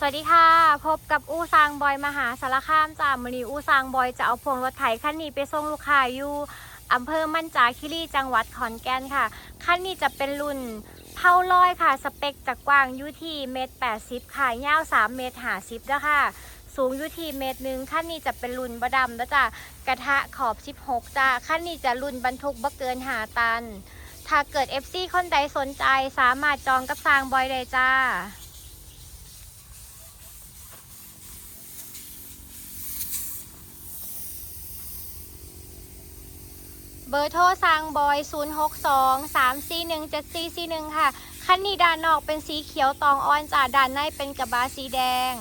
สวัสดีค่ะ พบกับอู้ซางบอยมหาสารคามจากมณีอู้ซางบอยจะเอาพวงรถไถคันนี้ไปส่งลูกค้าอยู่อำเภอมั่นจาคิรีจังหวัดขอนแก่นค่ะคันนี้จะเป็นรุ่นเผาลอยค่ะ สเปคจะกกว้างอยู่ที่เมตรแปดสิบค่ะยาวสามเมตรหาสิบแล้วค่ะสูงอยู่ที่เมตรหนึ่งขั้นนี้จะเป็นรุ่นบดำแล้วจ้ะกระทะขอบ16จ้าขั้นนี้จะรุ่นบรรทุกบ่เกินหาตัน ถ้าเกิด FC คนใดสนใจสามารถจองกับซางบอยได้จ้า เบอร์โทรสั่งบอย 062 341 7441 ค่ะ คันนี้ด้านนอกเป็นสีเขียวตองอ่อนจ้าด้านในเป็นกระบะสีแดง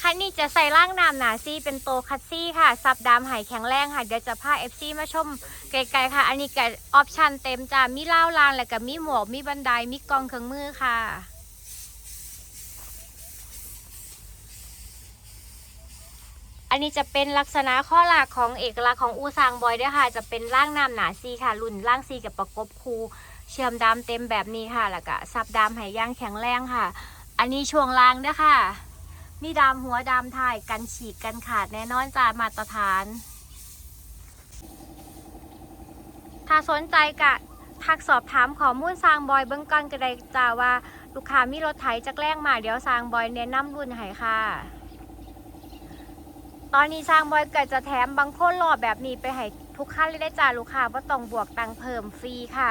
คันนี้จะใส่ล่างน้ำหนาซี่เป็นโตคัตซี่ค่ะซับดามหายแข็งแรงค่ะ เดี๋ยวจะพา FC มาชมไกลๆค่ะ อันนี้กับออปชันเต็มจ้ามีเล่าวลางแล้วก็มีหมวกมีบันไดมีกองเครื่องมือค่ะ นนี้จะเป็นลักษณะข้อหลักของเอกลักษณ์ของอูซางบอยด้วยค่ะ จะเป็นร่างน้ำหนาซีค่ะ รุ่นร่างซีกับประกบคูเชื่อมดามเต็มแบบนี้ค่ะ แล้วก็ซับดามไหย่างแข็งแรงค่ะ อันนี้ช่วงล่างด้วยค่ะ มีดามหัวดามถ่ายกันฉีกกันขาดแน่นอนจ้ามาตรฐาน ถ้าสนใจกะทักสอบถามข้อมูลซางบอยเบื้องก่อนก็ได้จ้าว่า ลูกค้ามีรถไถจักแรงมาเดี๋ยวซางบอยแนะนำรุ่นให้ค่ะ ตอนนี้ช่างบอยเกิดจะแถมบางคนรอแบบนี้ไปให้ทุกขั้นเลยได้จ้าลูกค้าว่าต้องบวกตังเพิ่มฟรีค่ะ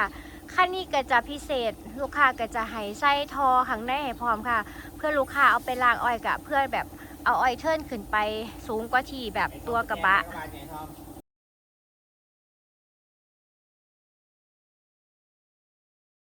ขั้นนี้ก็จะพิเศษลูกค้าก็จะให้ไส้ทอข้างในให้พร้อมค่ะ เพื่อลูกค้าเอาไปล้างอ้อยกะเพื่อแบบเอาอ้อยเทิร์นขึ้นไปสูงกว่าที่แบบตัวกระบะ